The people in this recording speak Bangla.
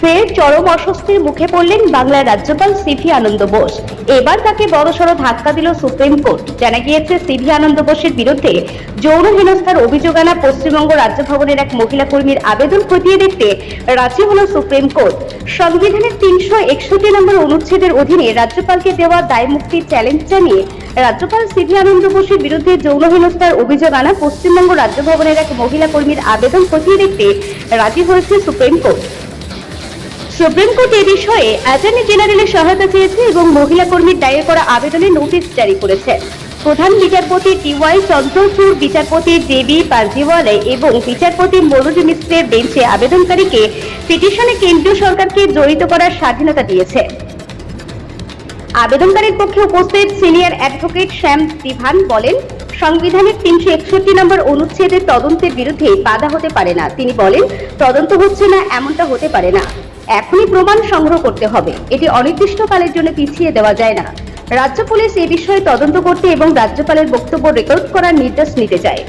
ফের চরম অস্বস্তির মুখে পড়লেন বাংলার রাজ্যপাল সিভি আনন্দ বোস। এবার তাকে বড়সড় ধাক্কা দিল সুপ্রিম কোর্ট। জানা গিয়েছে, সিভি আনন্দ বোসের বিরুদ্ধে যৌন হেনস্থার অভিযোগ আনা পশ্চিমবঙ্গ রাজ্য ভবনের এক মহিলা কর্মীর আবেদন খতিয়ে দেখতে রাজি হল সুপ্রিম কোর্ট। সংবিধানের তিনশো একষট্টি নম্বর অনুচ্ছেদের অধীনে রাজ্যপালকে দেওয়া দায় মুক্তির চ্যালেঞ্জ জানিয়ে রাজ্যপাল সিভি আনন্দ বোসের বিরুদ্ধে যৌন হেনস্থার অভিযোগ আনা পশ্চিমবঙ্গ রাজ্য ভবনের এক মহিলা কর্মীর আবেদন খতিয়ে দেখতে রাজি হয়েছে সুপ্রিম কোর্ট। সুপ্রিম কোর্ট এ বিষয়ে অ্যাটর্নি জেনারেলের সহায়তা চেয়েছে এবং মহিলা কর্মীর দায়ের করা আবেদনে নোটিশ জারি করেছে। প্রধান বিচারপতি টিওয়াই চন্দ্রচূড়, বিচারপতি দেবী পারজিওয়ালে এবং বিচারপতি মনোজ মিশ্রের বেঞ্চে আবেদনকারীকে পিটিশনে কেন্দ্রীয় সরকারকে জড়িত করার স্বাধীনতা দিয়েছে। আবেদনকারীর পক্ষে উপস্থিত সিনিয়র অ্যাডভোকেট শ্যাম তিভান বলেন, সংবিধানের তিনশো একষট্টি নম্বর অনুচ্ছেদের তদন্তের বিরুদ্ধে বাধা হতে পারে না। তিনি বলেন, তদন্ত হচ্ছে না, এমনটা হতে পারে না। এখনই প্রমাণ সংগ্রহ করতে হবে। এটি অনির্দিষ্টকালের জন্য পিছিয়ে দেওয়া যায় না। রাজ্য পুলিশ এ বিষয়ে তদন্ত করতে এবং রাজ্যপালের বক্তব্য রেকর্ড করার নির্দেশ নিতে চায়।